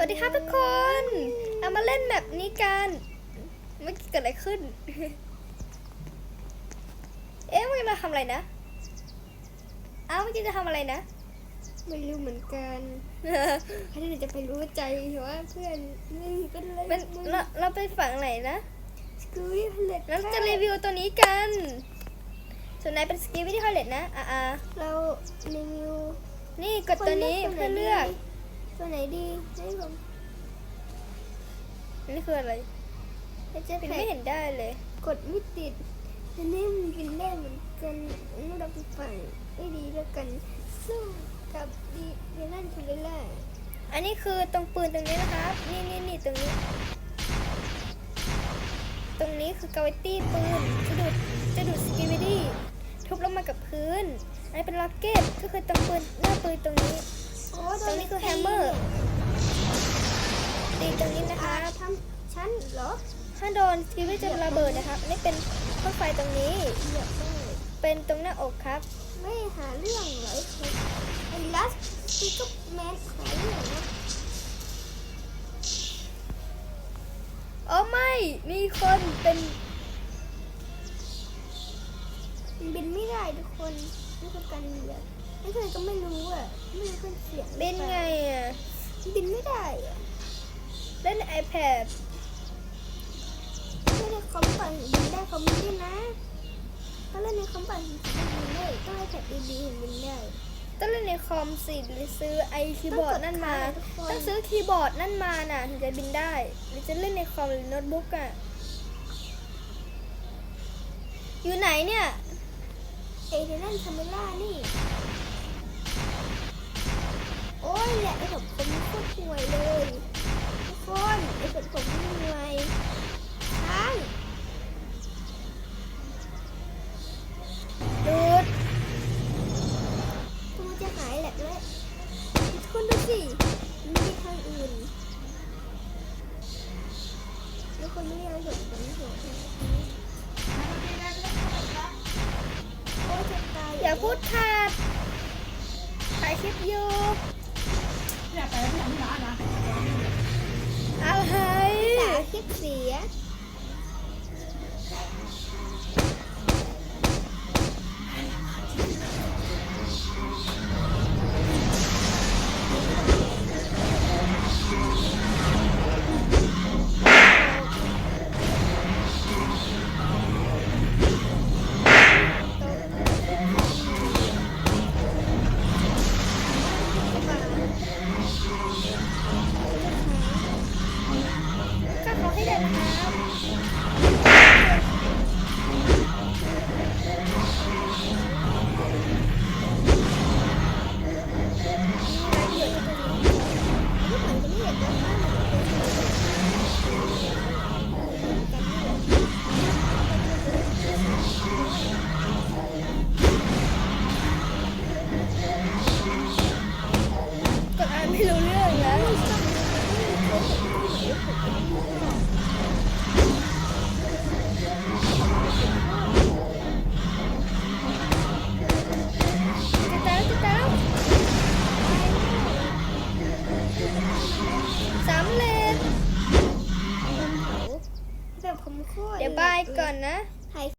วัสดีครับทุกคน เอามาเล่นแบบนี้กันเมื่อกี้เกิดอะไรขึ้น เอ๊ะเมื่อกี้เราทำอะไรนะอ้าวเมื่อกี้จะทำอะไรนะ ไม่รู้เหมือนกันใครที่จะไปรู้ใจว่าเพื่อนนี่เป็นอะไรมันเราเราไปฝั่งไหนนะสกูรี่ผลิตเราจะรีวิวตัวนี้กัน ส่วนไหนเป็นสกีวิดีโอเลตนะอ่าอ่าเรารีวิวนี่กดตัวนี้เพื่อเลือก ตัวไหนดีให้ผมนี่คืออะไรให้เจะปินแพ็ไม่กเห็นได้เลย กดไม่ติดอันนี้มันกินได้เหมือนกันอันนี้เราไปฝั่งไม่ดีแล้วกันสู้กับดีเดลันคูเลล่าอันนี้คือตรงปืนตรงนี้นะครับ นี่นี่นี่ตรงนี้ ตรงนี้คือกาวิตี้ปืนจะดูดจะดูดสกิวิดี้ทุบลงมากับพื้น อันนี้เป็นล็อกเก็ตก็คือตรงปืนหน้าปืนตรง ตีตรงนี้นะคอารับทำชั้นเหรอถ้าโดนสกิวิดี้จะระเบิดนะครับอันนี้เป็นพ่นไฟตรงนี้เหยียบได้เป็นตรงหน้าอกครับ ไม่หาเรื่องเหรอไอ้ลัสที่ก็แมนหาเรื่องนะโอ้ไม่ มีคนเป็นมันบินไม่ได้ทุกคนนี่คือการเหยียบไม่เคยก็ไม่รู้อะ ไม่รู้เป็นเสียงหรือเป็นปล่าไงอะมันบินไม่ได้อะ เล่น iPad ไม่ได้คอมปั่นบินได้คอมบินได้นะถ้าเล่นในคอมปั่นบินได้ต้องให้แผ่นดีๆถึงบินได้ต้องเล่นในคอมสิหรือซื้อไอคีย์บอร์ดนั่นมาทุกคนต้องซื้อคีย์บอร์ดนั่นมาน่ะถึงจะบินได้หรือจะเล่นในคอมหรือโน้ตบุ๊กอะอยู่ไหนเนี่ยเอเดนันคาเมล่านี่ คนไม่ยังจบกันหัวโอ้ยจะตายอย่าพูดขาดถ่ายคลิปอยู่เนี่ยไปที่ไหนที่ร้านนะ Yeah. เดี๋ยวบายก่อนนะ